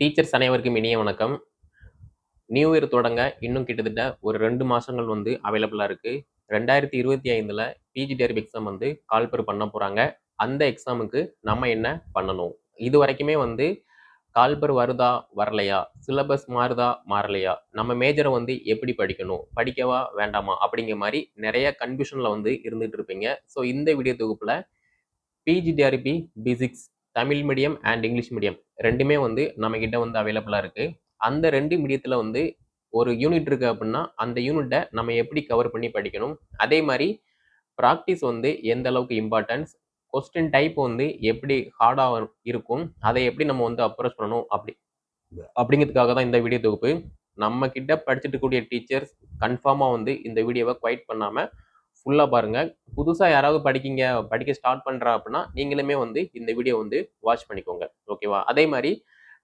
Teachers அனைவருக்கும் இனிய வணக்கம். நியூ இயர் தொடங்க இன்னும் கிட்டத்தட்ட ஒரு ரெண்டு மாதங்கள் வந்து அவைலபிளாக இருக்குது ரெண்டாயிரத்தி இருபத்தி ஐந்தில் பிஜி பிஜிடிஆர்பி எக்ஸாம் வந்து கால்பெர் பண்ண போகிறாங்க அந்த எக்ஸாமுக்கு நம்ம என்ன பண்ணணும்? இது வரைக்குமே வந்து கால்பர் வருதா வரலையா? சிலபஸ் மாறுதா மாறலையா? நம்ம மேஜரை வந்து எப்படி படிக்கணும்? படிக்கவா வேண்டாமா? அப்படிங்கிற மாதிரி நிறைய கன்ஃபியூஷனில் வந்து இருந்துகிட்டு இருப்பீங்க. ஸோ இந்த வீடியோ தொகுப்பில் PGTRB physics Tamil medium and English medium ரெண்டுமே வந்து நம்மக்கிட்ட வந்து அவைலபிளாக இருக்குது அந்த ரெண்டு மீடியத்தில் வந்து ஒரு யூனிட் இருக்குது அப்படின்னா அந்த யூனிட்டை நம்ம எப்படி கவர் பண்ணி படிக்கணும்? அதே மாதிரி ப்ராக்டிஸ் வந்து எந்த அளவுக்கு இம்பார்ட்டன்ஸ் கொஸ்டின் டைப் வந்து எப்படி ஹார்டாக இருக்கும்? அதை எப்படி நம்ம வந்து அப்ரோச் பண்ணணும்? அப்படி அப்படிங்கிறதுக்காக தான் இந்த வீடியோ தொகுப்பு. நம்ம கிட்ட படிச்சுட்டு இருக்கக்கூடிய டீச்சர்ஸ் கன்ஃபார்மாக வந்து இந்த வீடியோவை குவைட் பண்ணாமல் ஃபுல்லாக பாருங்கள் புதுசாக யாராவது படிக்கிங்க படிக்க ஸ்டார்ட் பண்ணுறா அப்படின்னா நீங்களுமே வந்து இந்த வீடியோ வந்து வாட்ச் பண்ணிக்கோங்க. ஓகேவா அதே மாதிரி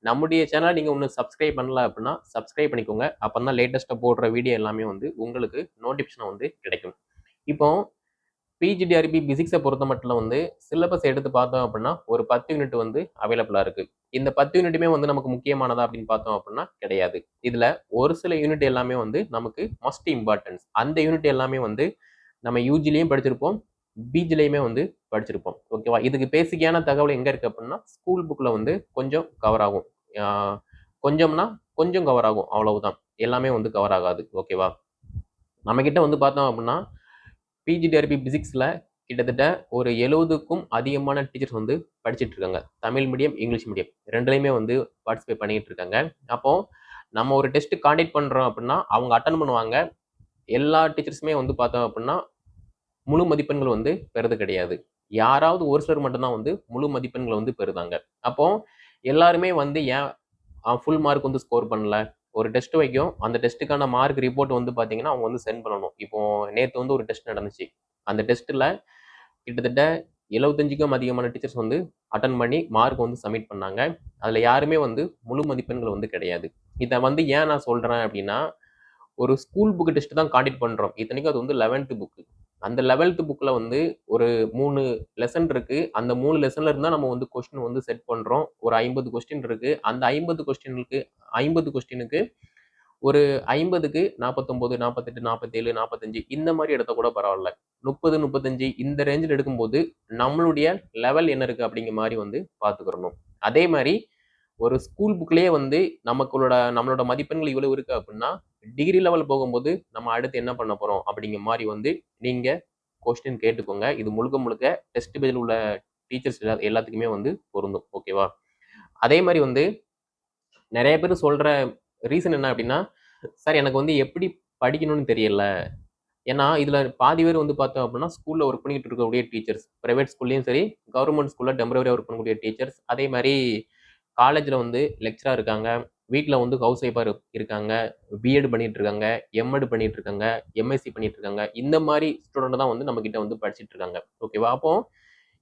நம்முடைய சேனலை நீங்கள் ஒன்று சப்ஸ்கிரைப் பண்ணல அப்படின்னா சப்ஸ்கிரைப் பண்ணிக்கோங்க. அப்போ தான் லேட்டஸ்ட்டாக போடுற வீடியோ எல்லாமே வந்து உங்களுக்கு நோட்டிஃபிகேஷன் வந்து கிடைக்கும். இப்போ பிஜிடிஆர்பி பிசிக்ஸை பொறுத்த மட்டும் வந்து சிலபஸ் எடுத்து பார்த்தோம் அப்படின்னா ஒரு பத்து யூனிட் வந்து அவைலபிளாக இருக்குது இந்த பத்து யூனிட்டுமே வந்து நமக்கு முக்கியமானதா அப்படின்னு பார்த்தோம் அப்படின்னா கிடையாது. இதில் ஒரு சில யூனிட் எல்லாமே வந்து நமக்கு மஸ்ட் இம்பார்ட்டன்ஸ் அந்த யூனிட் எல்லாமே வந்து நம்ம யூஜிலையும் படிச்சிருப்போம் பிஜிலையுமே வந்து படிச்சிருப்போம். ஓகேவா இதுக்கு பேசிக்கான தகவல் எங்கே இருக்குது அப்படின்னா ஸ்கூல் புக்கில் வந்து கொஞ்சம் கவர் ஆகும். கொஞ்சம்னா கொஞ்சம் கவர் ஆகும் அவ்வளவுதான். எல்லாமே வந்து கவர் ஆகாது. ஓகேவா நம்மக்கிட்ட வந்து பார்த்தோம் அப்படின்னா பிஜிடிஆர்பி பிசிக்ஸில் கிட்டத்தட்ட ஒரு எழுபதுக்கும் அதிகமான டீச்சர்ஸ் வந்து படிச்சுட்டு இருக்காங்க தமிழ் மீடியம் இங்கிலீஷ் மீடியம் ரெண்டுலேயுமே வந்து பார்ட்டிசிபேட் பண்ணிக்கிட்டு இருக்காங்க அப்போ நம்ம ஒரு டெஸ்ட்டு காண்டக்ட் பண்ணுறோம் அப்படின்னா அவங்க அட்டன் பண்ணுவாங்க. எல்லா டீச்சர்ஸுமே வந்து பார்த்தோம் அப்படின்னா முழு மதிப்பெண்கள் வந்து பெறுது கிடையாது. யாராவது ஒரு சிலர் மட்டும்தான் வந்து முழு மதிப்பெண்களை வந்து பெறுதாங்க. அப்போ எல்லாருமே வந்து ஏன் ஃபுல் மார்க் வந்து ஸ்கோர் பண்ணல? ஒரு டெஸ்ட் வைக்கும். அந்த டெஸ்ட்டுக்கான மார்க் ரிப்போர்ட் வந்து பார்த்தீங்கன்னா அவங்க வந்து சென்ட் பண்ணணும். இப்போ நேற்று வந்து ஒரு டெஸ்ட் நடந்துச்சு. அந்த டெஸ்ட்டில் கிட்டத்தட்ட எழுபத்தஞ்சுக்கும் அதிகமான டீச்சர்ஸ் வந்து அட்டன் பண்ணி மார்க் வந்து சப்மிட் பண்ணாங்க. அதில் யாருமே வந்து முழு மதிப்பெண்கள் வந்து கிடையாது. இதை வந்து ஏன் நான் சொல்கிறேன் அப்படின்னா ஒரு ஸ்கூல் புக்கு டெஸ்ட் தான் காண்டக்ட் பண்ணுறோம் இத்தனைக்கும் அது வந்து லெவன்த்து புக்கு அந்த லெவல்த்து புக்கில் வந்து ஒரு மூணு லெசன் இருக்குது அந்த மூணு லெசனில் இருந்தால் நம்ம வந்து கொஸ்டின் வந்து செட் பண்ணுறோம் ஒரு ஐம்பது கொஸ்டின் இருக்குது அந்த ஐம்பது கொஸ்டினுக்கு ஐம்பது கொஸ்டினுக்கு ஒரு ஐம்பதுக்கு நாற்பத்தொம்போது நாற்பத்தெட்டு நாற்பத்தேழு நாற்பத்தஞ்சு இந்த மாதிரி இடத்த கூட பரவாயில்ல. முப்பது முப்பத்தஞ்சு இந்த ரேஞ்சில் எடுக்கும்போது நம்மளுடைய லெவல் என்ன இருக்குது அப்படிங்கிற மாதிரி வந்து பார்த்துக்கிறணும் அதே மாதிரி ஒரு ஸ்கூல் புக்லேயே வந்து நமக்களோட நம்மளோட மதிப்பெண்கள் இவ்வளோ இருக்குது அப்படின்னா டிகிரி லெவல் போகும்போது நம்ம அடுத்து என்ன பண்ண போகிறோம் அப்படிங்கிற மாதிரி வந்து நீங்கள் கொஸ்டின் கேட்டுக்கோங்க. இது முழுக்க முழுக்க டெஸ்ட் பேஜில் உள்ள டீச்சர்ஸ் எல்லா எல்லாத்துக்குமே வந்து பொருந்தும். ஓகேவா அதே மாதிரி வந்து நிறைய பேர் சொல்கிற ரீசன் என்ன அப்படின்னா சார் எனக்கு வந்து எப்படி படிக்கணும்னு தெரியல. ஏன்னா இதில் பாதி பேர் வந்து பார்த்தோம் அப்படின்னா ஸ்கூலில் ஒர்க் பண்ணிக்கிட்டு இருக்கக்கூடிய டீச்சர்ஸ் ப்ரைவேட் ஸ்கூல்லையும் சரி கவர்மெண்ட் ஸ்கூலில் டெம்பரவரியாக ஒர்க் பண்ணக்கூடிய டீச்சர்ஸ் அதே மாதிரி காலேஜில் வந்து லெக்சராக இருக்காங்க. வீட்டில் வந்து ஹவுஸ் ஒய்ஃபாக இருக்காங்க. பிஎட் பண்ணிட்டு இருக்காங்க. எம்எட் பண்ணிட்டு இருக்காங்க. எம்எஸ்சி பண்ணிட்டு இருக்காங்க. இந்த மாதிரி ஸ்டூடெண்ட் தான் வந்து நம்மக்கிட்ட வந்து படிச்சுட்டு இருக்காங்க. ஓகேவா அப்போ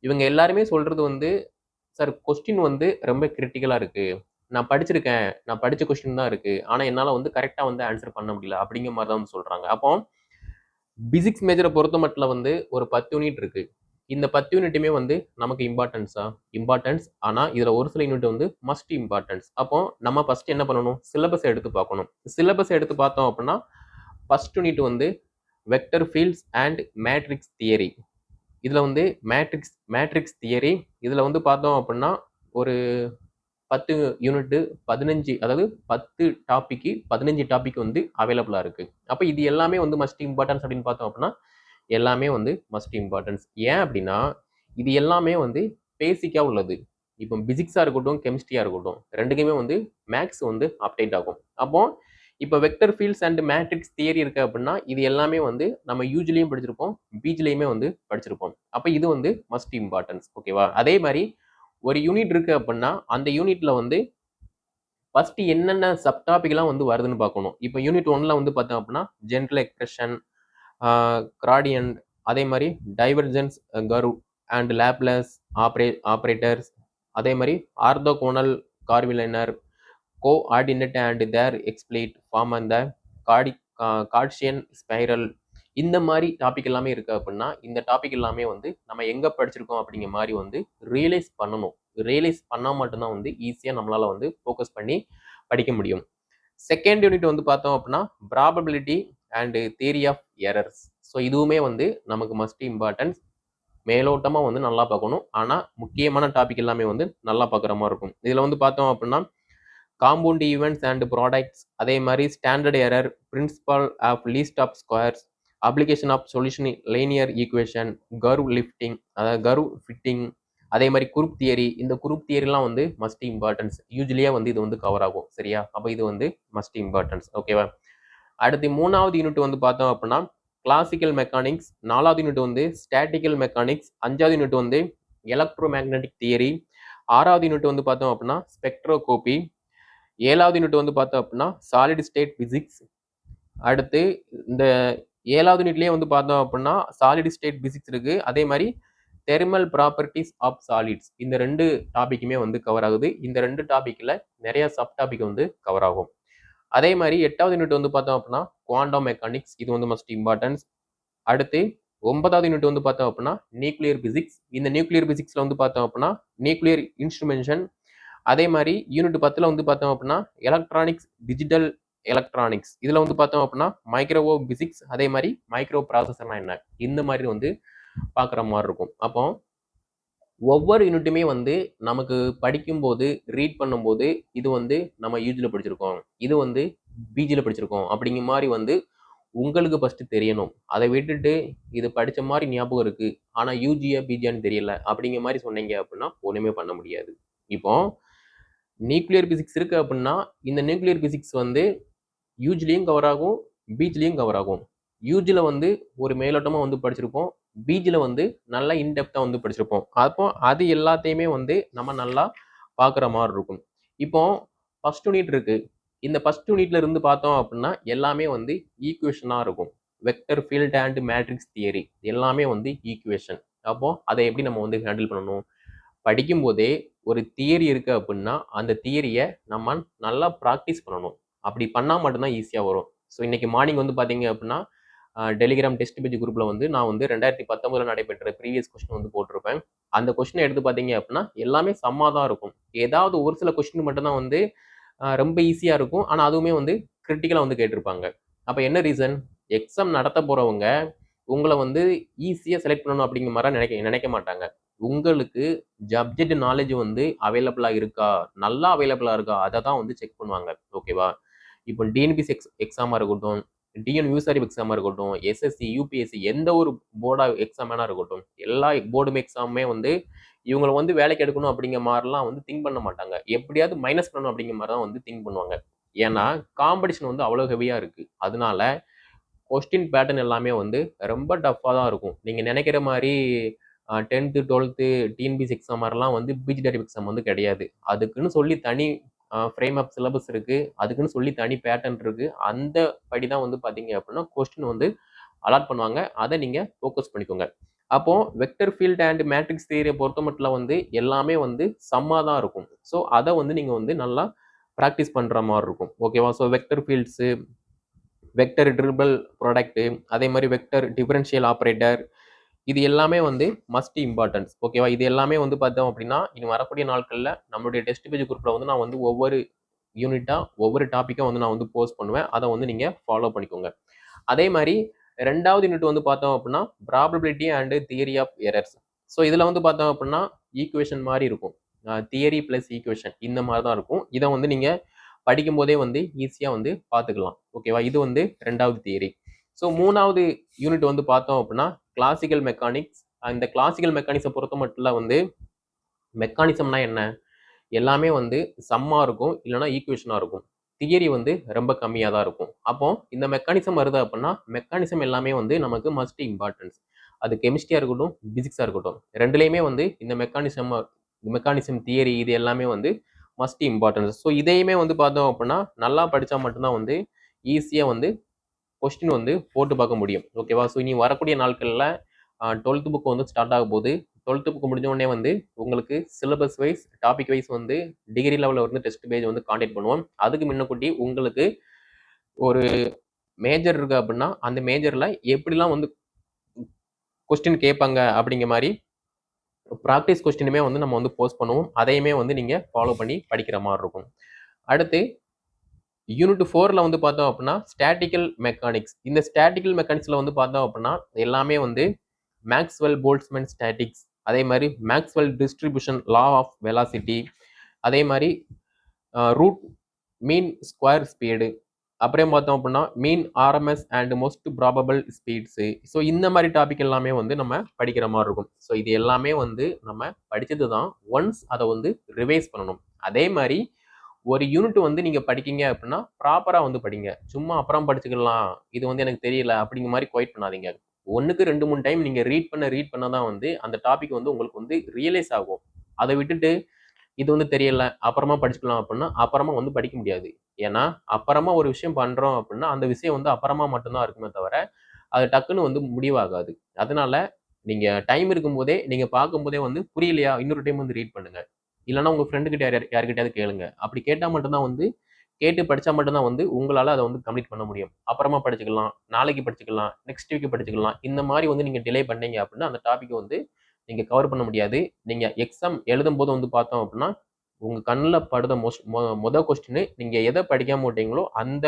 இவங்க எல்லாருமே சொல்கிறது வந்து சார் கொஸ்டின் வந்து ரொம்ப கிரிட்டிக்கலாக இருக்குது நான் படிச்சிருக்கேன். நான் படித்த கொஸ்டின் தான் இருக்குது ஆனால் என்னால் வந்து கரெக்டாக வந்து ஆன்சர் பண்ண முடியல. அப்படிங்கிற மாதிரி தான் வந்து சொல்கிறாங்க அப்போ பிசிக்ஸ் மேஜரை பொறுத்த மட்டும் வந்து ஒரு பத்து யூனிட் இருக்குது இந்த பத்து யூனிட்டுமே வந்து நமக்கு இம்பார்ட்டன்ஸா இம்பார்ட்டன்ஸ் ஆனால் இதில் ஒரு சில யூனிட் வந்து மஸ்ட் இம்பார்ட்டன்ஸ் அப்போ நம்ம ஃபர்ஸ்ட் என்ன பண்ணணும்? சிலபஸ் எடுத்து பார்க்கணும். சிலபஸ் எடுத்து பார்த்தோம் அப்படின்னா ஃபர்ஸ்ட் யூனிட் வந்து vector fields and matrix theory இதில் வந்து மேட்ரிக்ஸ் மேட்ரிக்ஸ் தியரி இதில் வந்து பார்த்தோம் அப்படின்னா ஒரு பத்து யூனிட்டு பதினஞ்சு அதாவது பத்து டாப்பிக்கு பதினஞ்சு டாபிக் வந்து அவைலபிளாக இருக்குது அப்போ இது எல்லாமே வந்து மஸ்ட் இம்பார்ட்டன்ஸ் அப்படின்னு பார்த்தோம் அப்படின்னா எல்லாமே வந்து மஸ்ட் இம்பார்ட்டன்ஸ் ஏன் அப்படின்னா இது எல்லாமே வந்து பேசிக்காக உள்ளது. இப்போ பிசிக்ஸாக இருக்கட்டும் கெமிஸ்ட்ரியாக இருக்கட்டும் ரெண்டுக்குமே வந்து மேக்ஸ் வந்து அப்டேட் ஆகும். அப்போ இப்போ vector fields and matrix theory இருக்குது அப்படின்னா இது எல்லாமே வந்து நம்ம யூஜிலையும் படிச்சிருப்போம் பீஜ்லேயுமே வந்து படிச்சிருப்போம். அப்போ இது வந்து மஸ்ட் இம்பார்ட்டன்ஸ் ஓகேவா அதே மாதிரி ஒரு யூனிட் இருக்குது அப்படின்னா அந்த யூனிட்டில் வந்து ஃபஸ்ட்டு என்னென்ன சப் டாபிக்லாம் வந்து வருதுன்னு பார்க்கணும். இப்போ யூனிட் ஒன்ல வந்து பார்த்தோம் அப்படின்னா ஜென்ரல் எக்ஸ்பிரஷன் கிராடியன்ட் அதே மாதிரி டைவர்ஜென்ஸ் கரு அண்ட் லேப்லஸ் ஆப்ரே ஆப்ரேட்டர்ஸ் அதே மாதிரி orthogonal curvilinear coordinate and their explicit form அந்த காடி கார்ஷியன் ஸ்பைரல் இந்த மாதிரி டாபிக் எல்லாமே இருக்குது அப்படின்னா இந்த டாபிக் எல்லாமே வந்து நம்ம எங்கே படிச்சிருக்கோம் அப்படிங்கிற மாதிரி வந்து ரியலைஸ் பண்ணணும். ரியலைஸ் பண்ணால் மட்டும்தான் வந்து ஈஸியாக நம்மளால் வந்து ஃபோக்கஸ் பண்ணி படிக்க முடியும். செகண்ட் யூனிட் வந்து பார்த்தோம் அப்படின்னா probability and theory of errors so இதுவுமே வந்து நமக்கு மஸ்ட் இம்பார்ட்டன்ஸ் மேலோட்டமாக வந்து நல்லா பார்க்கணும். ஆனால் முக்கியமான டாபிக் எல்லாமே வந்து நல்லா பார்க்குற மாதிரி இருக்கும். இதில் வந்து பார்த்தோம் அப்படின்னா காம்பவுண்ட் ஈவெண்ட்ஸ் அண்ட் ப்ராடக்ட்ஸ் அதே மாதிரி standard error principle of least of squares application of solution linear equation curve lifting அதாவது கர்வ் ஃபிட்டிங் அதே மாதிரி குரூப் தியரி இந்த குரூப் தியரிலாம் வந்து மஸ்ட் இம்பார்ட்டன்ஸ் யூஸ்வலியாக வந்து இது வந்து கவர் ஆகும். சரியா? அப்போ இது வந்து மஸ்ட் இம்பார்ட்டன்ஸ் ஓகேவா அடுத்து மூணாவது யூனிட் வந்து பார்த்தோம் அப்படின்னா கிளாசிக்கல் மெக்கானிக்ஸ் நாலாவது யூனிட் வந்து ஸ்டாட்டிக்கல் மெக்கானிக்ஸ் அஞ்சாவது யூனிட் வந்து எலக்ட்ரோ மேக்னட்டிக் தியரி ஆறாவது யூனிட் வந்து பார்த்தோம் அப்படின்னா ஸ்பெக்ட்ரோகோபி ஏழாவது யூனிட் வந்து பார்த்தோம் அப்படின்னா சாலிட் ஸ்டேட் பிசிக்ஸ் அடுத்து இந்த ஏழாவது யூனிட்லேயே வந்து பார்த்தோம் அப்படின்னா சாலிட் ஸ்டேட் பிசிக்ஸ் இருக்குது அதே மாதிரி தெர்மல் ப்ராப்பர்ட்டிஸ் ஆஃப் சாலிட்ஸ் இந்த ரெண்டு டாபிக்குமே வந்து கவர் ஆகுது. இந்த ரெண்டு டாப்பிக்கில் நிறையா சப் டாபிக் வந்து கவர் ஆகும். அதே மாதிரி எட்டாவது யூனிட் வந்து பார்த்தோம் அப்படின்னா குவாண்டம் மெக்கானிக்ஸ் இது வந்து மஸ்ட் இம்பார்ட்டன்ஸ் அடுத்து ஒன்பதாவது யூனிட் வந்து பார்த்தோம் அப்படின்னா நியூக்ளியர் பிசிக்ஸ் இந்த நியூக்ளியர் பிசிக்ஸ்ல வந்து பார்த்தோம் அப்படின்னா நியூக்ளியர் இன்ஸ்ட்ருமென்ஷன் அதே மாதிரி யூனிட் பத்தில் வந்து பார்த்தோம் அப்படின்னா எலக்ட்ரானிக்ஸ் டிஜிட்டல் எலக்ட்ரானிக்ஸ் இதில் வந்து பார்த்தோம் அப்படின்னா மைக்ரோவோ பிசிக்ஸ் அதே மாதிரி மைக்ரோ ப்ராசஸர்னா என்ன? இந்த மாதிரி வந்து பார்க்குற மாதிரி இருக்கும். அப்போ ஒவ்வொரு யூனிட்டுமே வந்து நமக்கு படிக்கும்போது ரீட் பண்ணும்போது இது வந்து நம்ம யூஜியில் படிச்சிருக்கோம். இது வந்து பிஜியில் படிச்சிருக்கோம். அப்படிங்கிற மாதிரி வந்து உங்களுக்கு ஃபஸ்ட்டு தெரியணும். அதை விட்டுட்டு இது படித்த மாதிரி ஞாபகம் இருக்குது ஆனால் யூஜியா பிஜியான்னு தெரியல. அப்படிங்கிற மாதிரி சொன்னீங்க அப்படின்னா ஒன்றுமே பண்ண முடியாது. இப்போ நியூக்ளியர் பிசிக்ஸ் இருக்குது அப்படின்னா இந்த நியூக்ளியர் பிசிக்ஸ் வந்து யூஜ்லேயும் கவர் ஆகும் பீச்லேயும் கவர் ஆகும். யூஜியில் வந்து ஒரு மேலோட்டமாக வந்து படிச்சிருப்போம் பீஜில் வந்து நல்லா இன்டெப்த்தாக வந்து படிச்சிருப்போம். அப்போ அது எல்லாத்தையுமே வந்து நம்ம நல்லா பார்க்குற மாதிரி இருக்கும். இப்போ ஃபஸ்ட் யூனிட் இருக்குது இந்த ஃபஸ்ட் யூனிட்ல இருந்து பார்த்தோம் அப்படின்னா எல்லாமே வந்து ஈக்குவேஷனாக இருக்கும். Vector field and matrix theory எல்லாமே வந்து ஈக்குவேஷன் அப்போது அதை எப்படி நம்ம வந்து ஹேண்டில் பண்ணணும்? படிக்கும்போதே ஒரு தியரி இருக்குது அப்படின்னா அந்த தியரியை நம்ம நல்லா ப்ராக்டிஸ் பண்ணணும். அப்படி பண்ணால் மட்டும்தான் ஈஸியாக வரும். ஸோ இன்றைக்கி மார்னிங் வந்து பார்த்தீங்க அப்படின்னா டெலிகிராம் டெஸ்ட் பேஜ் குரூப்பில் வந்து நான் வந்து ரெண்டாயிரத்தி பத்தொம்பதில் நடைபெற்ற ப்ரீவியஸ் கொஸ்டின் வந்து போட்டிருப்பேன். அந்த கொஸ்டினை எடுத்து பார்த்தீங்க அப்படின்னா எல்லாமே சம்மாக தான் இருக்கும். ஏதாவது ஒரு சில கொஸ்டின் மட்டும்தான் வந்து ரொம்ப ஈஸியாக இருக்கும். ஆனால் அதுவுமே வந்து கிரிட்டிக்கலாக வந்து கேட்டிருப்பாங்க. அப்போ என்ன ரீசன் எக்ஸாம் நடத்த போகிறவங்க உங்களை வந்து ஈஸியாக செலக்ட் பண்ணணும் அப்படிங்கிற மாதிரி நினைக்க நினைக்க மாட்டாங்க. உங்களுக்கு சப்ஜெக்ட் நாலேஜ் வந்து அவைலபிளாக இருக்கா? நல்லா அவைலபிளாக இருக்கா? அதை தான் வந்து செக் பண்ணுவாங்க. ஓகேவா இப்போ டிஎன்பிசி எக்ஸ் எக்ஸாமாக இருக்கட்டும் டிஎன் யூசரி எக்ஸாமாக இருக்கட்டும் எஸ்எஸ்சி யூபிஎஸ்சி எந்த ஒரு போர்டா எக்ஸாம் இருக்கட்டும் எல்லா போர்டும் எக்ஸாமுமே வந்து இவங்களை வந்து வேலைக்கு எடுக்கணும் அப்படிங்கிற மாதிரிலாம் வந்து திங்க் பண்ண மாட்டாங்க. எப்படியாவது மைனஸ் பண்ணணும் அப்படிங்கிற மாதிரி தான் வந்து திங்க் பண்ணுவாங்க. ஏன்னா காம்படிஷன் வந்து அவ்வளோ ஹெவியாக இருக்குது அதனால கொஸ்டின் பேட்டர்ன் எல்லாமே வந்து ரொம்ப டஃப்பாக தான் இருக்கும். நீங்கள் நினைக்கிற மாதிரி டென்த்து டுவெல்த்து டிஎன்பிசி எக்ஸாம் மாதிரிலாம் வந்து பிஜி எக்ஸாம் வந்து கிடையாது. அதுக்குன்னு சொல்லி தனி ஃப்ரேம் ஆஃப் சிலபஸ் இருக்குது அதுக்குன்னு சொல்லி தனி பேட்டர்ன் இருக்குது அந்த படி தான் வந்து பார்த்தீங்க அப்படின்னா கொஸ்டின் வந்து அலாட் பண்ணுவாங்க. அதை நீங்கள் ஃபோக்கஸ் பண்ணிக்கோங்க. அப்போது வெக்டர் ஃபீல்ட் அண்ட் மேட்ரிக்ஸ் தியரியை பொறுத்த மட்டும் வந்து எல்லாமே வந்து சம்மாக தான் இருக்கும். ஸோ அதை வந்து நீங்கள் வந்து நல்லா ப்ராக்டிஸ் பண்ணுற மாதிரி இருக்கும். ஓகேவா so vector fields vector triple product அதே மாதிரி வெக்டர் டிஃபரன்ஷியல் ஆப்ரேட்டர் இது எல்லாமே வந்து மஸ்ட் இம்பார்ட்டன்ஸ் ஓகேவா இது எல்லாமே வந்து பார்த்தோம் அப்படின்னா இனி வரக்கூடிய நாட்களில் நம்மளுடைய டெஸ்ட் பேஜ் குரூப்பில் வந்து நான் வந்து ஒவ்வொரு யூனிட்டாக ஒவ்வொரு டாப்பிக்காக வந்து நான் வந்து போஸ்ட் பண்ணுவேன். அதை வந்து நீங்கள் ஃபாலோ பண்ணிக்கோங்க. அதே மாதிரி ரெண்டாவது யூனிட் வந்து பார்த்தோம் அப்படின்னா probability and theory of errors so இதில் வந்து பார்த்தோம் அப்படின்னா ஈக்குவேஷன் மாதிரி இருக்கும். தியரி ப்ளஸ் ஈக்குவேஷன் இந்த மாதிரி தான் இருக்கும். இதை வந்து நீங்கள் படிக்கும்போதே வந்து ஈஸியாக வந்து பார்த்துக்கலாம். ஓகேவா இது வந்து ரெண்டாவது தியரி ஸோ மூணாவது யூனிட் வந்து பார்த்தோம் அப்படின்னா கிளாசிக்கல் மெக்கானிக்ஸ் அந்த கிளாசிக்கல் மெக்கானிக்ஸை பொறுத்த மட்டும் வந்து மெக்கானிசம்னா என்ன? எல்லாமே வந்து சம்மாக இருக்கும் இல்லைனா ஈக்குவேஷனாக இருக்கும். தியரி வந்து ரொம்ப கம்மியாக தான் இருக்கும். அப்போ இந்த மெக்கானிசம் வருது அப்படின்னா மெக்கானிசம் எல்லாமே வந்து நமக்கு மஸ்ட் இம்பார்ட்டன்ஸ் அது கெமிஸ்ட்ரியாக இருக்கட்டும் பிசிக்ஸாக இருக்கட்டும். ரெண்டுலேயுமே வந்து இந்த மெக்கானிசம் மெக்கானிசம் தியரி இது எல்லாமே வந்து மஸ்ட் இம்பார்ட்டன்ஸ் ஸோ இதையுமே வந்து பார்த்தோம் அப்படின்னா நல்லா படித்தா மட்டும்தான் வந்து ஈஸியாக வந்து கொஸ்டின் வந்து போட்டு பார்க்க முடியும். ஓகேவா ஸோ இனி வரக்கூடிய நாட்களில் டுவெல்த்து புக் வந்து ஸ்டார்ட் ஆக போகுது. டுவெல்த்து புக் முடிஞ்ச உடனே வந்து உங்களுக்கு சிலபஸ் வைஸ் டாபிக் வைஸ் வந்து டிகிரி லெவலில் வந்து டெஸ்ட் பேஜ் வந்து காண்டாக்ட் பண்ணுவோம். அதுக்கு முன்னக்கூட்டி உங்களுக்கு ஒரு மேஜர் இருக்கு அப்படின்னா அந்த மேஜரில் எப்படிலாம் வந்து கொஸ்டின் கேட்பாங்க அப்படிங்கிற மாதிரி ப்ராக்டிஸ் கொஸ்டினுமே வந்து நம்ம வந்து போஸ்ட் பண்ணுவோம். அதையுமே வந்து நீங்கள் ஃபாலோ பண்ணி படிக்கிற மாதிரி இருக்கும். அடுத்து யூனிட் ஃபோரில் வந்து பார்த்தோம் அப்படின்னா ஸ்டாட்டிக்கல் மெக்கானிக்ஸ் இந்த ஸ்டாட்டிக்கல் மெக்கானிக்ஸில் வந்து பார்த்தோம் அப்படின்னா எல்லாமே வந்து மேக்ஸ்வெல் போல்ட்ஸ்மேன் ஸ்டாட்டிக்ஸ் அதே மாதிரி Maxwell distribution law of velocity அதே மாதிரி ரூட் மீன் ஸ்கொயர் ஸ்பீடு அப்புறம் பார்த்தோம் அப்படின்னா mean RMS and most probable speeds so இந்த மாதிரி டாபிக் எல்லாமே வந்து நம்ம படிக்கிற மாதிரி இருக்கும். ஸோ இது எல்லாமே வந்து நம்ம படித்தது தான் ஒன்ஸ் அதை வந்து ரிவைஸ் பண்ணணும். அதே மாதிரி ஒரு யூனிட் வந்து நீங்கள் படிக்கீங்க அப்படின்னா ப்ராப்பராக வந்து படிங்க. சும்மா அப்புறம் படிச்சுக்கலாம். இது வந்து எனக்கு தெரியல அப்படிங்கிற மாதிரி குவைட் பண்ணாதீங்க. ஒன்றுக்கு ரெண்டு மூணு டைம் நீங்கள் ரீட் பண்ண ரீட் பண்ண தான் வந்து அந்த டாபிக் வந்து உங்களுக்கு வந்து ரியலைஸ் ஆகும். அதை விட்டுட்டு இது வந்து தெரியல அப்புறமா படிச்சுக்கலாம் அப்படின்னா அப்புறமா வந்து படிக்க முடியாது. ஏன்னா அப்புறமா ஒரு விஷயம் பண்ணுறோம் அப்படின்னா அந்த விஷயம் வந்து அப்புறமா மட்டும்தான் இருக்குமே தவிர அது டக்குன்னு வந்து முடிவாகாது. அதனால நீங்கள் டைம் இருக்கும்போதே நீங்கள் பார்க்கும்போதே வந்து புரியலையா? இன்னொரு டைம் வந்து ரீட் பண்ணுங்கள் இல்லைன்னா உங்கள் ஃப்ரெண்டுக்கிட்ட யார் யார்கிட்டயாவது கேளுங்க. அப்படி கேட்டால் மட்டும்தான் வந்து கேட்டு படித்தா மட்டும்தான் வந்து உங்களால் அதை வந்து கம்ப்ளீட் பண்ண முடியும். அப்புறமா படிச்சுக்கலாம் நாளைக்கு படிச்சுக்கலாம் நெக்ஸ்ட் வீக் படிச்சுக்கலாம். இந்த மாதிரி வந்து நீங்கள் டிலே பண்ணீங்க அப்படின்னா அந்த டாப்பிக்கை வந்து நீங்கள் கவர் பண்ண முடியாது. நீங்கள் எக்ஸாம் எழுதும் போது வந்து பார்த்தோம் அப்படின்னா உங்கள் கண்ணில் படுத மோஸ்ட் மொ மொதல் கொஸ்டின் நீங்கள் எதை படிக்காம விட்டீங்களோ அந்த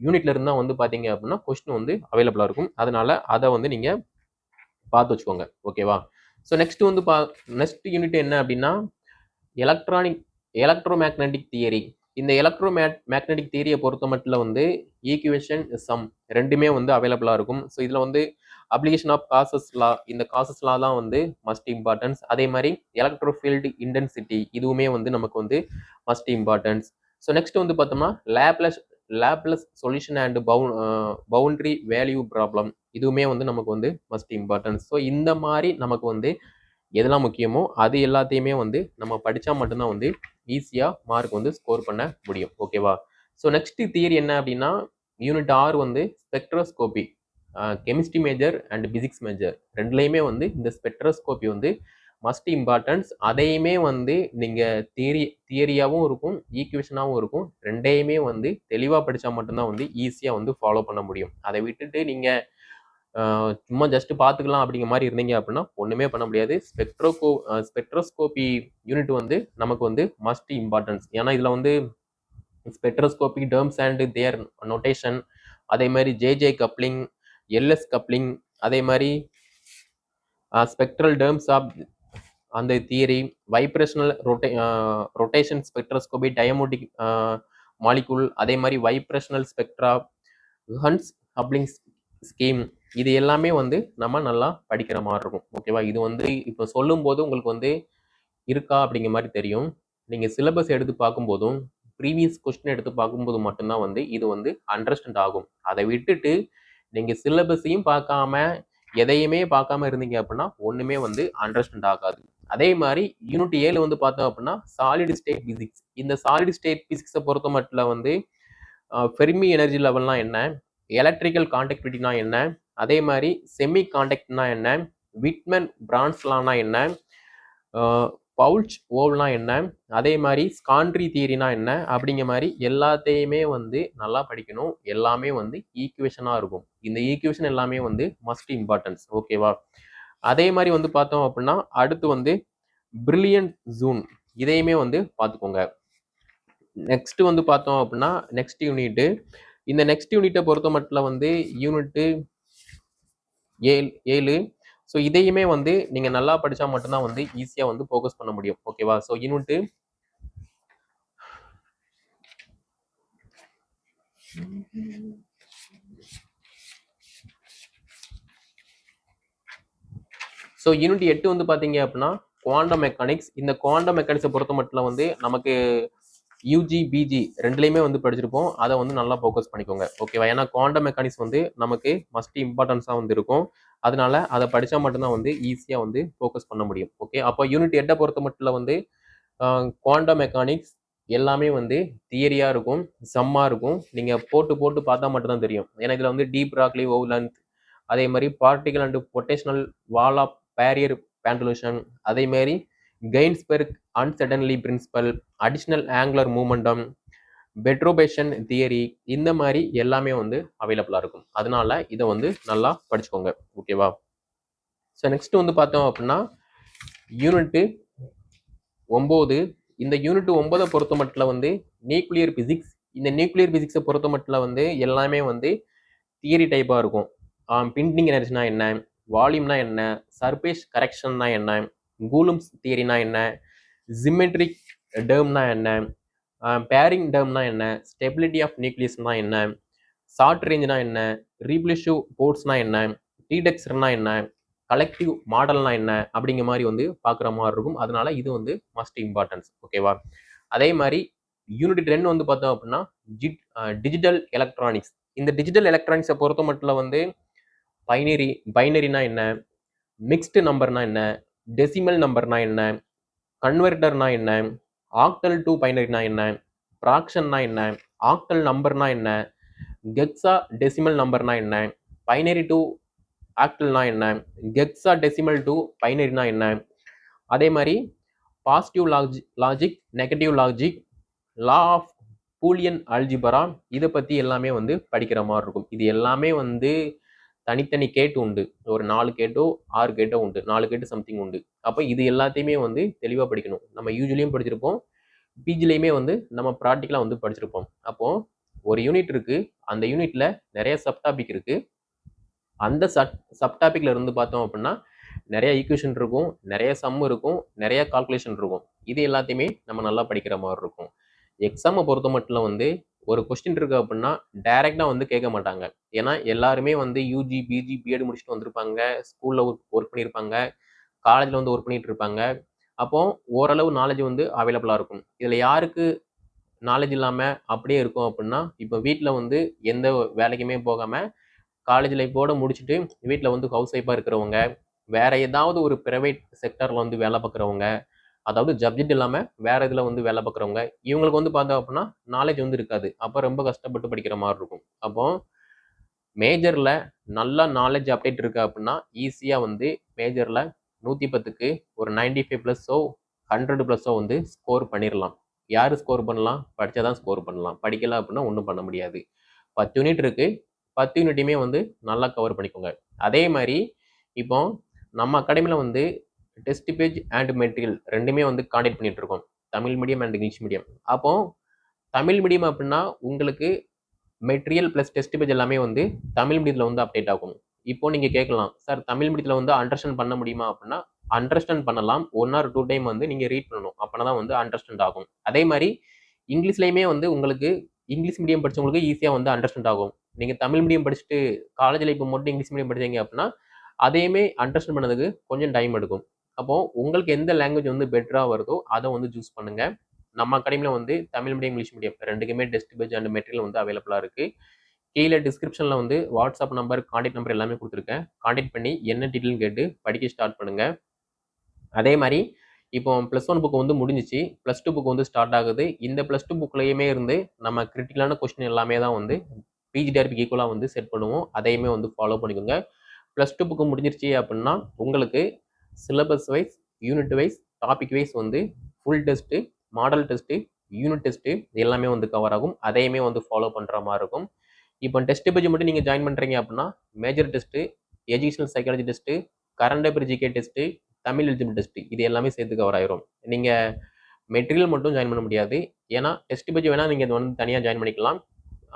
யூனிட்ல இருந்தால் வந்து பார்த்தீங்க அப்படின்னா கொஸ்டின் வந்து அவைலபிளாக இருக்கும். அதனால அதை வந்து நீங்கள் பார்த்து வச்சுக்கோங்க. ஓகேவா ஸோ நெக்ஸ்ட் வந்து பா நெக்ஸ்ட் யூனிட் என்ன அப்படின்னா எலக்ட்ரானிக் எலக்ட்ரோ மேக்னட்டிக் தியரி இந்த எலக்ட்ரோ மேக் மேக்னட்டிக் தியரியை பொறுத்த மட்டும் வந்து ஈக்குவேஷன் சம் ரெண்டுமே வந்து அவைலபிளாக இருக்கும். ஸோ இதில் வந்து அப்ளிகேஷன் ஆஃப் காசஸ் லா இந்த காசஸ் லா தான் வந்து மஸ்ட் இம்பார்ட்டன்ஸ் அதே மாதிரி எலக்ட்ரோஃபீல்டு இன்டென்சிட்டி இதுவுமே வந்து நமக்கு வந்து மஸ்ட் இம்பார்ட்டன்ஸ் ஸோ நெக்ஸ்ட் வந்து பார்த்தோம்னா Laplace Laplace solution and bou boundary value problem இதுவுமே வந்து நமக்கு வந்து மஸ்ட் இம்பார்ட்டன்ஸ் ஸோ இந்த மாதிரி நமக்கு வந்து எதெல்லாம் முக்கியமோ அது எல்லாத்தையுமே வந்து நம்ம படித்தா மட்டும்தான் வந்து ஈஸியாக மார்க் வந்து ஸ்கோர் பண்ண முடியும். ஓகேவா ஸோ நெக்ஸ்ட் தியரி என்ன அப்படின்னா யூனிட் ஆர் வந்து spectroscopy chemistry major and physics major ரெண்டுலேயுமே வந்து இந்த ஸ்பெக்ட்ரோஸ்கோபி வந்து மஸ்ட் இம்பார்ட்டன்ஸ் அதையுமே வந்து நீங்கள் தியரி தியரியாகவும் இருக்கும் ஈக்குவேஷனாகவும் இருக்கும். ரெண்டையுமே வந்து தெளிவாக படித்தா மட்டும்தான் வந்து ஈஸியாக வந்து ஃபாலோ பண்ண முடியும். அதை விட்டுட்டு நீங்கள் சும்மா ஜஸ்ட் பார்த்துக்கலாம் அப்படிங்கிற மாதிரி இருந்தீங்க அப்படின்னா ஒன்றுமே பண்ண முடியாது. ஸ்பெக்ட்ரோகோ ஸ்பெக்ட்ரோஸ்கோபி யூனிட் வந்து நமக்கு வந்து மஸ்ட் இம்பார்ட்டன்ஸ் ஏன்னா இதில் வந்து spectroscopy terms and their notation அதே மாதிரி ஜேஜே கப்ளிங் எல்எஸ் கப்ளிங் அதே மாதிரி ஸ்பெக்ட்ரல் டேர்ம்ஸ் ஆஃப் அந்த theory vibrational rota rotation spectroscopy diatomic molecule அதே மாதிரி vibrational spectra Hund's coupling scheme இது எல்லாமே வந்து நம்ம நல்லா படிக்கிற மாதிரி இருக்கும். ஓகேவா இது வந்து இப்போ சொல்லும்போது உங்களுக்கு வந்து இருக்கா அப்படிங்கிற மாதிரி தெரியும். நீங்கள் சிலபஸ் எடுத்து பார்க்கும்போதும் ப்ரீவியஸ் கொஸ்டின் எடுத்து பார்க்கும்போது மட்டும்தான் வந்து இது வந்து அண்டர்ஸ்டாண்ட் ஆகும். அதை விட்டுட்டு நீங்கள் சிலபஸையும் பார்க்காம எதையுமே பார்க்காம இருந்தீங்க அப்படின்னா ஒன்றுமே வந்து அண்டர்ஸ்டாண்ட் ஆகாது. அதே மாதிரி யூனிட் ஏழு வந்து பார்த்தோம் அப்படின்னா சாலிட் ஸ்டேட் பிசிக்ஸ் இந்த சாலிட் ஸ்டேட் பிசிக்ஸை பொறுத்த மட்டும் வந்து ஃபெர்மி எனர்ஜி லெவல்லாம் என்ன? எலக்ட்ரிக்கல் கான்டக்டிவிட்டினா என்ன? அதே மாதிரி செமி காண்டக்ட்னா என்ன? விட்மன் பிரான்ஸ்லானா என்ன? பவுல்ச் ஓவ்னா என்ன? அதே மாதிரி ஸ்கான்ட்ரி தியரினா என்ன? அப்படிங்கிற மாதிரி எல்லாத்தையுமே வந்து நல்லா படிக்கணும். எல்லாமே வந்து ஈக்குவேஷனாக இருக்கும். இந்த ஈக்குவேஷன் எல்லாமே வந்து மஸ்ட் இம்பார்ட்டன்ஸ் ஓகேவா அதே மாதிரி வந்து பார்த்தோம் அப்படின்னா அடுத்து வந்து பிரில்லியன்ட் ஜூன் இதையுமே வந்து பார்த்துக்கோங்க. நெக்ஸ்ட்டு வந்து பார்த்தோம் அப்படின்னா நெக்ஸ்ட் யூனிட்டு இந்த நெக்ஸ்ட் யூனிட்டை பொறுத்த மட்டும் வந்து யூனிட்டு ஏழு ஏழு. ஸோ இதையுமே வந்து நீங்கள் நல்லா படித்தா மட்டும்தான் வந்து ஈஸியாக வந்து ஃபோக்கஸ் பண்ண முடியும். ஓகேவா ஸோ யூனிட்டு ஸோ யூனிட் எட்டு வந்து பார்த்தீங்க அப்படின்னா குவாண்டம் மெக்கானிக்ஸ் இந்த குவாண்டம் மெக்கானிக்ஸை பொறுத்த மட்டும் வந்து நமக்கு யூஜி பிஜி ரெண்டுலேயுமே வந்து படிச்சிருப்போம். அதை வந்து நல்லா ஃபோக்கஸ் பண்ணிக்கோங்க. ஓகேவா ஏன்னா குவாண்டம் மெக்கானிக்ஸ் வந்து நமக்கு மஸ்ட் இம்பார்ட்டன்ஸாக வந்து இருக்கும். அதனால அதை படித்தா மட்டும்தான் வந்து ஈஸியாக வந்து ஃபோக்கஸ் பண்ண முடியும். ஓகே அப்போ யூனிட் எட்டை பொறுத்த மட்டும் வந்து குவாண்டம் மெக்கானிக்ஸ் எல்லாமே வந்து தியரியாக இருக்கும் சம்மாக இருக்கும். நீங்கள் போட்டு போட்டு பார்த்தா மட்டும்தான் தெரியும். ஏன்னா இதில் வந்து டீப் ராக்லி ஓவ் லென்த் அதே மாதிரி particle and potential wall of barrier பேண்டலூஷன் அதே மாதிரி Heisenberg uncertainty principle additional angular momentum perturbation theory இந்த மாதிரி எல்லாமே வந்து அவைலபிளாக இருக்கும். அதனால இதை வந்து நல்லா படிச்சுக்கோங்க. ஓகேவா ஸோ நெக்ஸ்ட் வந்து பார்த்தோம் அப்படின்னா யூனிட்டு ஒம்பது. இந்த யூனிட் ஒன்பதை பொறுத்த மட்டும் வந்து நியூக்ளியர் பிசிக்ஸ் இந்த நியூக்ளியர் பிசிக்ஸை பொறுத்த மட்டும் வந்து எல்லாமே வந்து தியரி டைப்பாக இருக்கும். பிண்டிங் எனர்ஜினா என்ன? வால்யூம்னா என்ன? சர்பேஸ் கரெக்ஷன்னா என்ன? கூலும்ஸ் தியரினா என்ன? ஜிமெட்ரிக் டேர்ம்னா என்ன? பேரிங் டேர்ம்னா என்ன? ஸ்டெபிலிட்டி ஆஃப் நியூக்ளியஸ்னா என்ன? ஷார்ட் ரேஞ்ச்னா என்ன? ரீப்ளிஷிவ் போர்ட்ஸ்னா என்ன? டீடெக்ஸ்னா என்ன? கலெக்டிவ் மாடல்னா என்ன? அப்படிங்கிற மாதிரி வந்து பார்க்குற மாதிரி இருக்கும். அதனால இது வந்து மஸ்ட் இம்பார்ட்டன்ஸ் ஓகேவா அதே மாதிரி யூனிட் ரென் வந்து பார்த்தோம் அப்படின்னா டிஜிட்டல் எலக்ட்ரானிக்ஸ் இந்த டிஜிட்டல் எலக்ட்ரானிக்ஸை பொறுத்த மட்டும் வந்து பைனரி பைனரினா என்ன? மிக்ஸ்டு நம்பர்னா என்ன? டெசிமல் நம்பர்னா என்ன? கன்வெர்டர்னா என்ன? ஆக்டல் டூ பைனரினா என்ன? ப்ராக்ஷன்னா என்ன? ஆக்டல் நம்பர்னா என்ன? கெக்ஸா டெசிமல் நம்பர்னா என்ன? பைனரி டூ ஆக்டல்னா என்ன? கெக்ஸா டெசிமல் டூ பைனரினா என்ன? அதே மாதிரி positive logic logic negative logic law of Boolean algebra இதை பற்றி எல்லாமே வந்து படிக்கிற மாதிரி இருக்கும். இது எல்லாமே வந்து தனித்தனி கேட்டு உண்டு. ஒரு நாலு கேட்டோ ஆறு கேட்டோ உண்டு. நாலு கேட்டு சம்திங் உண்டு. அப்போ இது எல்லாத்தையுமே வந்து தெளிவாக படிக்கணும். நம்ம யூஜுவலியும் படிச்சிருப்போம். பிஜிலையுமே வந்து நம்ம ப்ராக்டிக்கலாக வந்து படிச்சிருப்போம். அப்போது ஒரு யூனிட் இருக்குது அந்த யூனிட்டில் நிறைய சப் டாபிக் இருக்குது அந்த சப் சப் டாப்பிக்கில் இருந்து பார்த்தோம் அப்படின்னா நிறைய ஈக்குவேஷன் இருக்கும். நிறைய சம் இருக்கும். நிறைய கால்குலேஷன் இருக்கும். இது எல்லாத்தையுமே நம்ம நல்லா படிக்கிற மாதிரி இருக்கும். எக்ஸாமை பொறுத்த மட்டும் வந்து ஒரு கொஸ்டின் இருக்கு அப்படின்னா டைரெக்டாக வந்து கேட்க மாட்டாங்க. ஏன்னா எல்லாருமே வந்து யூஜி பிஜி பிஎட் முடிச்சுட்டு வந்திருப்பாங்க. ஸ்கூலில் ஒர்க் பண்ணியிருப்பாங்க காலேஜில் வந்து ஒர்க் பண்ணிட்டு இருப்பாங்க. அப்போ ஓரளவு நாலேஜ் வந்து அவைலபிளாக இருக்கும். இதில் யாருக்கு நாலேஜ் இல்லாமல் அப்படியே இருக்கும் அப்படின்னா இப்போ வீட்டில் வந்து எந்த வேலைக்குமே போகாமல் காலேஜ் லைஃபோடு முடிச்சுட்டு வீட்டில் வந்து ஹவுஸ் ஒய்ஃபாக இருக்கிறவங்க வேறு ஏதாவது ஒரு ப்ரைவேட் செக்டரில் வந்து வேலை பார்க்குறவங்க அதாவது சப்ஜெக்ட் இல்லாமல் வேறு இதில் வந்து வேலை பார்க்குறவங்க இவங்களுக்கு வந்து பார்த்தோம் அப்படின்னா நாலேஜ் வந்து இருக்காது. அப்போ ரொம்ப கஷ்டப்பட்டு படிக்கிற மாதிரி இருக்கும். அப்போ மேஜரில் நல்லா நாலேஜ் அப்டேட் இருக்குது அப்படின்னா ஈஸியாக வந்து மேஜரில் நூற்றி பத்துக்கு ஒரு நைன்டி ஃபைவ் ப்ளஸ்ஸோ ஹண்ட்ரட் ப்ளஸ்ஸோ வந்து ஸ்கோர் பண்ணிடலாம் யார் ஸ்கோர் பண்ணலாம்? படித்தா தான் ஸ்கோர் பண்ணலாம். படிக்கல அப்படின்னா ஒன்றும் பண்ண முடியாது. பத்து யூனிட் இருக்குது பத்து யூனிட்டையுமே வந்து நல்லா கவர் பண்ணிக்கோங்க. அதே மாதிரி இப்போ நம்ம அகாடமியில் வந்து டெஸ்ட் பேஜ் அண்ட் மெட்டீரியல் ரெண்டுமே வந்து காண்டக்ட் பண்ணிகிட்ருக்கோம் இருக்கோம் Tamil medium and English medium அப்போ தமிழ் மீடியம் அப்படின்னா உங்களுக்கு மெட்டீரியல் ப்ளஸ் டெஸ்ட் பேஜ் எல்லாமே வந்து தமிழ் மீடியத்தில் வந்து அப்டேட் ஆகும். இப்போ நீங்கள் கேட்கலாம் சார் தமிழ் மீடியத்தில் வந்து அண்டர்ஸ்டாண்ட் பண்ண முடியுமா? அப்படின்னா அண்டர்ஸ்டாண்ட் பண்ணலாம். ஒன் ஆர் டூ டைம் வந்து நீங்கள் ரீட் பண்ணணும். அப்படின்னா தான் வந்து அண்டர்ஸ்டாண்ட் ஆகும். அதே மாதிரி இங்கிலீஷ்லேயுமே வந்து உங்களுக்கு இங்கிலீஷ் மீடியம் படித்தவங்களுக்கு ஈஸியாக வந்து அண்டர்ஸ்டாண்ட் ஆகும். நீங்கள் தமிழ் மீடியம் படிச்சுட்டு காலேஜில் இப்போ மட்டும் இங்கிலீஷ் மீடியம் படிச்சீங்க அப்படின்னா அதையுமே அண்டர்ஸ்டாண்ட் பண்ணதுக்கு கொஞ்சம் டைம் எடுக்கும். அப்போது உங்களுக்கு எந்த லாங்குவேஜ் வந்து பெட்டராக வருதோ அதை வந்து சூஸ் பண்ணுங்கள் நம்ம அகாடமியில் வந்து தமிழ் மீடியம் இங்கிலீஷ் மீடியம் ரெண்டுக்குமே டெஸ்ட் பேஜ் அண்ட் மெட்டீரியல் வந்து அவைலபிளாக இருக்குது கீழே டிஸ்கிரிப்ஷனில் வந்து வாட்ஸ்அப் நம்பர் காண்டாக்ட் நம்பர் எல்லாமே கொடுத்துருக்கேன். காண்டாக்ட் பண்ணி என்ன டீட்டெயில் கேட்டு படிக்க ஸ்டார்ட் பண்ணுங்கள் அதே மாதிரி இப்போ ப்ளஸ் ஒன் புக் வந்து முடிஞ்சிச்சு. ப்ளஸ் டூ புக்கு வந்து ஸ்டார்ட் ஆகுது. இந்த ப்ளஸ் டூ புக்லேயுமே இருந்து நம்ம கிரிட்டிக்கலான கொஸ்டின் எல்லாமே தான் வந்து பிஜிடிஆர்பிக்கு ஈக்குவலாக வந்து செட் பண்ணுவோம். அதையுமே வந்து ஃபாலோ பண்ணிக்கோங்க. ப்ளஸ் டூ புக்கு முடிஞ்சிருச்சு அப்படின்னா உங்களுக்கு syllabus wise unit wise topic wise வந்து full test model test unit test எல்லாமே வந்து கவர் ஆகும். அதையுமே வந்து ஃபாலோ பண்ணுற மாதிரி இருக்கும். இப்போ டெஸ்ட் பேஜ் மட்டும் நீங்கள் ஜாயின் பண்ணுறீங்க அப்படின்னா major test educational psychology test current affair GK test Tamil eligible test இது எல்லாமே சேர்த்து கவர் ஆயிரும். நீங்கள் மெட்டீரியல் மட்டும் ஜாயின் பண்ண முடியாது. ஏன்னா டெஸ்ட் பேஜ் வேணால் நீங்கள் இது வந்து தனியாக ஜாயின் பண்ணிக்கலாம்.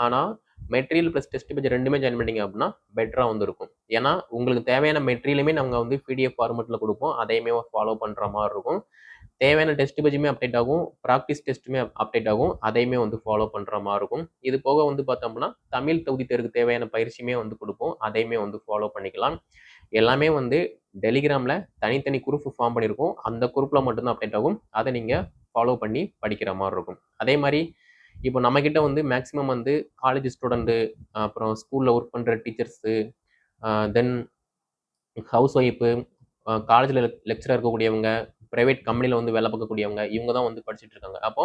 ஆனால் மெட்டீரியல் ப்ளஸ் டெஸ்ட் பேஜ் ரெண்டுமே ஜாயின் பண்ணிங்க அப்படின்னா பெட்டராக வந்து இருக்கும் ஏன்னா உங்களுக்கு தேவையான மெட்டீரியலுமே நாங்கள் வந்து பிடிஎஃப் ஃபார்மெட்டில் கொடுப்போம். அதையுமே ஃபாலோ பண்ணுற மாதிரி இருக்கும். தேவையான டெஸ்ட் பேஜுமே அப்டேட் ஆகும் ப்ராக்டிஸ் டெஸ்ட்டுமே அப்டேட் ஆகும் அதையுமே வந்து ஃபாலோ பண்ணுற மாதிரி இருக்கும். இது போக வந்து பார்த்தோம்னா தமிழ் தொகுதி தேர்வுக்கு தேவையான பயிற்சியுமே வந்து கொடுப்போம் அதையுமே வந்து ஃபாலோ பண்ணிக்கலாம். எல்லாமே வந்து டெலிகிராமில் தனித்தனி குரூப் ஃபார்ம் பண்ணியிருக்கோம் அந்த குரூப்பில் மட்டும்தான் அப்டேட் ஆகும் அதை நீங்கள் ஃபாலோ பண்ணி படிக்கிற மாதிரி இருக்கும். அதே மாதிரி இப்போ நம்மக்கிட்ட வந்து மேக்ஸிமம் வந்து காலேஜ் ஸ்டூடெண்ட்டு அப்புறம் ஸ்கூலில் ஒர்க் பண்ணுற டீச்சர்ஸு தென் ஹவுஸ் ஒய்ஃபு காலேஜில் லெக்சராக இருக்கக்கூடியவங்க ப்ரைவேட் கம்பெனியில் வந்து வேலை பார்க்கக்கூடியவங்க இவங்க தான் வந்து படிச்சுட்டு இருக்காங்க. அப்போ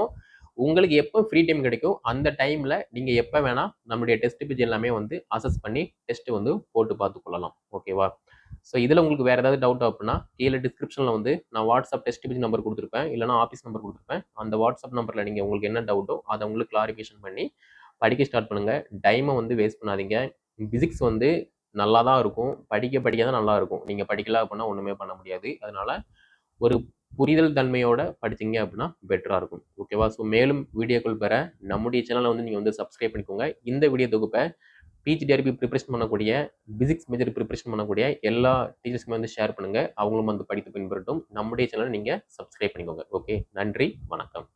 உங்களுக்கு எப்போ ஃப்ரீ டைம் கிடைக்கும் அந்த டைமில் நீங்கள் எப்போ வேணால் நம்மளுடைய டெஸ்ட் பேஜ் எல்லாமே வந்து அசஸ் பண்ணி டெஸ்ட்டு வந்து போட்டு பார்த்துக்கொள்ளலாம் ஓகேவா ஸோ இதில் உங்களுக்கு வேறு ஏதாவது டவுட் அப்படின்னா கீழே டிஸ்கிரிப்ஷனில் வந்து நான் வாட்ஸ்அப் டெஸ்ட் பேஜ் நம்பர் கொடுத்துருப்பேன். இல்லைனா ஆஃபீஸ் நம்பர் கொடுத்துருப்பேன். அந்த வாட்ஸ்அப் நம்பரில் நீங்கள் உங்களுக்கு என்ன டவுட்டோ அதை உங்களுக்கு கிளாரிஃபிகேஷன் பண்ணி படிக்க ஸ்டார்ட் பண்ணுங்கள் டைமை வந்து வேஸ்ட் பண்ணாதீங்க. பிசிக்ஸ் வந்து நல்லா தான் இருக்கும். படிக்க படிக்க தான் நல்லா இருக்கும். நீங்கள் படிக்கல அப்படின்னா ஒன்றுமே பண்ண முடியாது. அதனால் ஒரு புரிதல் தன்மையோட படிச்சீங்க அப்படின்னா பெட்டராக இருக்கும். ஓகேவா ஸோ மேலும் வீடியோக்கள் பெற நம்முடைய சேனலை வந்து நீங்கள் வந்து சப்ஸ்கிரைப் பண்ணிக்கோங்க. இந்த வீடியோ தொகுப்பை பிஜிடிஆர்பி ப்ரிப்பரேஷன் பண்ணக்கூடிய பிசிக்ஸ் மேஜர் ப்ரிப்ரேஷன் பண்ணக்கூடிய எல்லா டீச்சர்ஸ்க்குமே வந்து ஷேர் பண்ணுங்கள் அவங்களும் வந்து படித்து பின்பற்றட்டும். நம்முடைய சேனலை நீங்கள் சப்ஸ்கிரைப் பண்ணிக்கோங்க. ஓகே நன்றி. வணக்கம்.